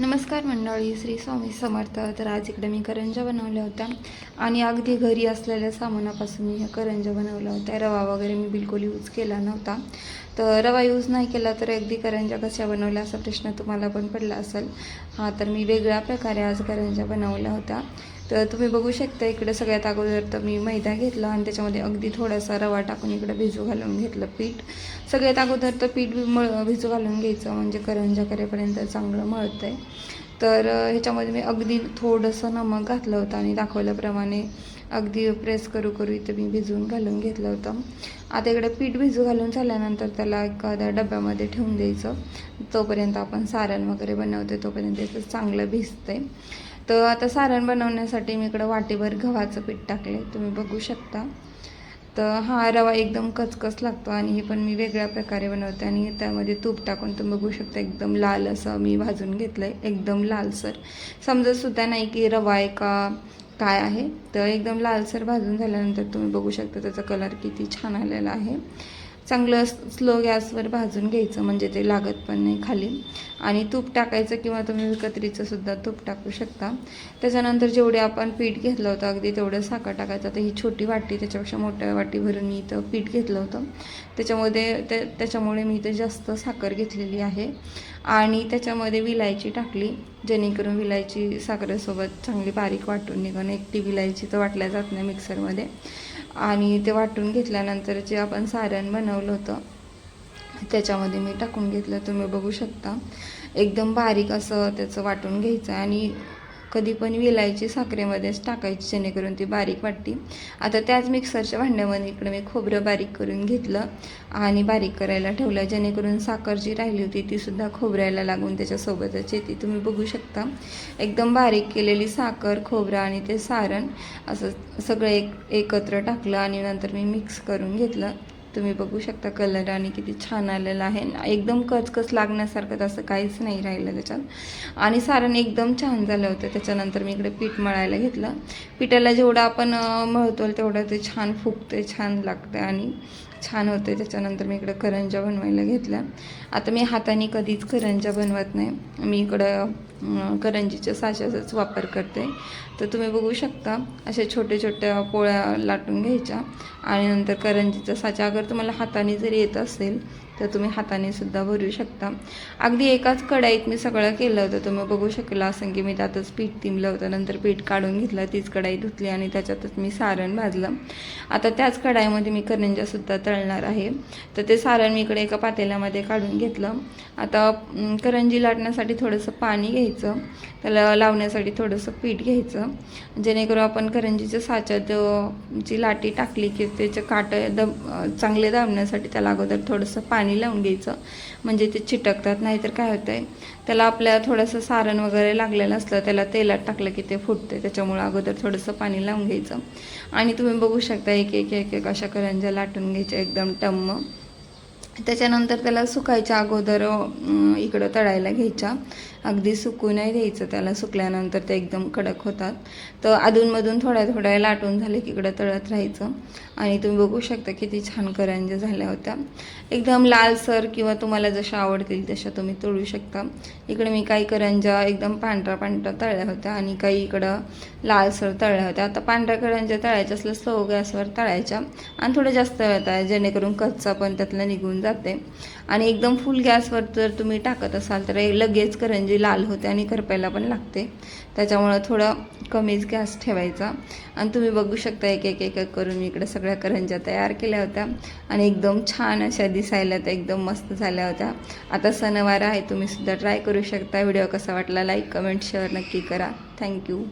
नमस्कार मंडळी श्री स्वामी समर्थ. तर आज इकडे मी करंजा बनवल्या होत्या. आणि अगदी घरी असलेल्या सामानापासून मी ह्या करंजा बनवल्या होत्या. रवा वगैरे मी बिलकुल यूज केला नव्हता. तर रवा यूज नाही केला तर अगदी करंजा कशा बनवल्या असा प्रश्न तुम्हाला पण पडला असेल. हां तर मी वेगळ्या प्रकारे आज करंजा बनवल्या होत्या. तर तुम्ही बघू शकता इकडे सगळ्यात अगोदर तर मी मैदा घेतला आणि त्याच्यामध्ये अगदी थोडासा रवा टाकून इकडे भिजू घालून घेतलं पीठ. सगळ्यात अगोदर तर पीठ मळ भिजू घालून घ्यायचं म्हणजे करंजा करेपर्यंत चांगलं मळतं आहे तर ह्याच्यामध्ये मी अगदी थोडंसं नमक घातलं होतं आणि दाखवल्याप्रमाणे अगदी प्रेस करू करू इथं मी भिजवून घालून घेतलं होतं. आता इकडे पीठ भिजू घालून झाल्यानंतर त्याला एखाद्या डब्यामध्ये ठेवून द्यायचं. तोपर्यंत आपण सारण वगैरे बनवते तोपर्यंत त्याचं चांगलं भिजतं आहे तर आता सारण बनवण्यासाठी मी इकडं वाटीभर गव्हाचं पीठ टाकले तुम्ही बघू शकता. तर हा रवा एकदम कचकच लागतो आणि हे पण मी वेगळ्या प्रकारे बनवते आणि त्यामध्ये तूप टाकून तुम्ही बघू शकता एकदम लाल असं मी भाजून घेतलं आहे एकदम लालसर. समजतसुद्धा नाही की रवा आहे का काय आहे. तर एकदम लालसर भाजून झाल्यानंतर तुम्ही बघू शकता त्याचा कलर किती छान आलेला आहे. चांगलं स्लो गॅसवर भाजून घ्यायचं म्हणजे ते लागत पण नाही खाली. आणि तूप टाकायचं किंवा तुम्ही कत्रीचं सुद्धा तूप टाकू शकता. त्याच्यानंतर जेवढे आपण पीठ घेतलं होतं अगदी तेवढं साखर टाकायचं. तर ही छोटी वाटी त्याच्यापेक्षा मोठ्या वाटी भरून मी इथं पीठ घेतलं होतं. त्याच्यामध्ये त्या त्याच्यामुळे मी इथं जास्त साखर घेतलेली आहे. आणि त्याच्यामध्ये विलायची टाकली जेणेकरून विलायची साखरेसोबत चांगली बारीक वाटून निघून एकटी विलायची तर वाटल्या जात नाही मिक्सरमध्ये. आणि ते वाटून घेतल्यानंतर जे आपण सारण बनवलं होतं त्याच्यामध्ये मी टाकून घेतलं. तुम्ही बघू शकता. एकदम बारीक असं त्याचं वाटून घ्यायचं आणि कधी पण विलायची साखरेमध्येच टाकायची जेणेकरून ती बारीक वाटते. आता त्याच मिक्सरच्या भांड्यामध्ये इकडे मी खोबरं बारीक करून घेतलं आणि बारीक करायला ठेवलं. जेणेकरून साखर जी राहिली होती ती सुद्धा खोबऱ्याला लागून त्याच्यासोबतच येते. तुम्ही बघू शकता. एकदम बारीक केलेली साखर खोबरं आणि ते सारण असं सगळं एक एकत्र टाकलं आणि नंतर मी मिक्स करून घेतलं. तुम्ही बघू शकता कलर आणि किती छान आलेला आहे. एकदम कचकच लागण्यासारखं तसं काहीच नाही राहिलं त्याच्यात. आणि सारण एकदम छान झालं होतं. त्याच्यानंतर मी इकडे पीठ मळायला घेतलं. पिठाला जेवढं आपण मळतो तेवढं ते छान फुगते छान लागतं आणि छान होते त्याच्यानंतर मी इकडं करंजा बनवायला घेतल्या. आता मी हाताने कधीच करंजा बनवत नाही. मी इकडं करंजीच्या साच्याचाच वापर करते. तर तुम्ही बघू शकता अशा छोट्या छोट्या पोळ्या लाटून घ्यायच्या. आणि नंतर करंजीचा साचा अगर तुम्हाला हाताने जर येत असेल तर तुम्ही हाताने सुद्धा भरू शकता. अगदी एकाच कढाईत मी सगळं केलं होतं. तुम्ही बघू शकला असं की मी त्यातच पीठ तिमलं होतं. नंतर पीठ काढून घेतलं तीच कढाई धुतली आणि त्याच्यातच मी सारण भाजलं. आता त्याच कढाईमध्ये मी करंजासुद्धा तळणार आहे. तर ते सारण मी इकडे एका पातेल्यामध्ये काढून घेतलं. आता करंजी लाटण्यासाठी थोडंसं पाणी घ्यायचं. त्याला लावण्यासाठी थोडंसं पीठ घ्यायचं. जेणेकरून आपण करंजीच्या साच्यात जी लाटी टाकली की त्याचे काट दम चांगले दाबण्यासाठी त्याला अगोदर थोडंसं पाणी लावून घ्यायचं. म्हणजे ते चिटकतात नाहीतर काय होतं आहे त्याला आपल्या थोडंसं सारण वगैरे लागलेलं असलं त्याला तेलात टाकलं की ते फुटते त्याच्यामुळं अगोदर थोडंसं पाणी लावून घ्यायचं. आणि तुम्ही बघू शकता एक एक एक एक अशा करंज्या लाटून घ्यायच्या एकदम टम्म. त्याच्यानंतर त्याला सुकायच्या अगोदर इकडं तळायला घ्यायच्या. अगदी सुकू नाही द्यायचं त्याला सुकल्यानंतर ते एकदम कडक होतात. तर अधूनमधून थोड्या थोड्या लाटून झाले की इकडं तळत राहायचं. आणि तुम्ही बघू शकता किती छान करंज्या झाल्या होत्या. एकदम लालसर किंवा तुम्हाला जशा आवडतील तशा तुम्ही तळू शकता. इकडे मी काही करंज्या एकदम पांढरा पांढरा तळल्या होत्या आणि काही इकडं लालसर तळल्या होत्या. आता पांढऱ्या करंज्या तळायच्या असल्या स्लो गॅसवर तळायच्या आणि थोडं जास्त वेळ जेणेकरून कच्चा पण त्यातला निघून जाते. आणि एकदम फुल गॅसवर जर तुम्ही टाकत असाल तर लगेच करंजी लाल होते आणि करपायला पण लागते. त्याच्यामुळं थोडं कमीच गॅस ठेवायचा. आणि तुम्ही बघू शकता एक एक एक करून इकडे सगळ्या करंज्या तयार केल्या होत्या. आणि एकदम छान अशा दिसायला त्या एकदम मस्त झाल्या होत्या. आता सणवार आहे तुम्ही सुद्धा ट्राय करू शकता. व्हिडिओ कसा वाटला लाईक कमेंट शेअर नक्की करा. थँक्यू